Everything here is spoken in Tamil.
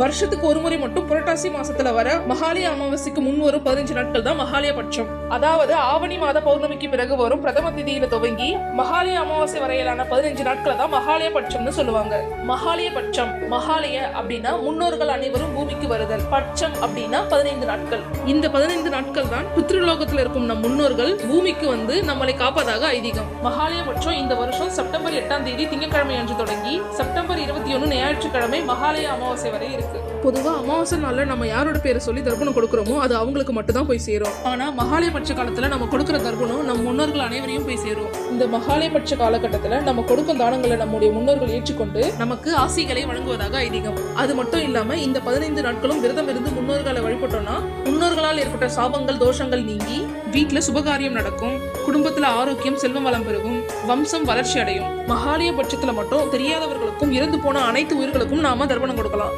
வருஷத்துக்கு ஒரு முறை மட்டும் புரட்டாசி மாசத்துல வர மகாலய அமாவாசைக்கு முன் வரும் பதினஞ்சு நாட்கள் தான் மகாலய பட்சம். அதாவது ஆவணி மாத பௌர்ணமிக்கு பிறகு வரும் பிரதம திதியில துவங்கி மகாலய அமாவாசை வரையிலான பதினஞ்சு நாட்களை தான் மகாலய பட்சம்னு சொல்லுவாங்க. மகாலய பட்சம் மகாலய அப்படின்னா முன்னோர்கள் அனைவரும் பூமிக்கு வருதல். பட்சம் அப்படின்னா பதினைந்து நாட்கள். இந்த பதினைந்து நாட்கள் தான் பித்ருலோகத்துல இருக்கும் நம் முன்னோர்கள் பூமிக்கு வந்து நம்மளை காப்பதாக ஐதீகம். மகாலய பட்சம் இந்த வருஷம் செப்டம்பர் எட்டாம் தேதி திங்கட்கிழமை அன்று தொடங்கி செப்டம்பர் இருபத்தி ஒன்று ஞாயிற்றுக்கிழமை மகாலய அமாவாசை வரை இருக்கு. பொதுவா அமாவாசை நாள்ல நம்ம யாரோட பேரை சொல்லி தர்ப்பணம் கொடுக்குறோமோ அது அவங்களுக்கு மட்டும் தான் போய் சேரும். ஆனா மகாலய பட்ச காலத்துல நம்ம கொடுக்குற தர்ப்பணம் நம் முன்னோர்கள் அனைவரையும் போய் சேரும். இந்த மகாலய பட்ச காலகட்டத்துல நம்ம கொடுக்கும் தானங்களை நம்முடைய முன்னோர்கள் ஏற்றுக்கொண்டு நமக்கு ஆசைகளை வழங்குவதாக ஐதீகம். அது மட்டும் இல்லாம இந்த பதினைந்து நாட்களும் விரதம் இருந்து முன்னோர்களை வழிபட்டோம்னா முன்னோர்களால் ஏற்பட்ட சாபங்கள் தோஷங்கள் நீங்கி வீட்டுல சுபகாரியம் நடக்கும். குடும்பத்துல ஆரோக்கியம் செல்வம் வளம் பெருகும். வம்சம் வளர்ச்சி அடையும். மகாலய பட்சத்துல மட்டும் தெரியாதவர்களுக்கும் இறந்து போன அனைத்து உயிர்களுக்கும் நாம தர்ப்பணம் கொடுக்கலாம்.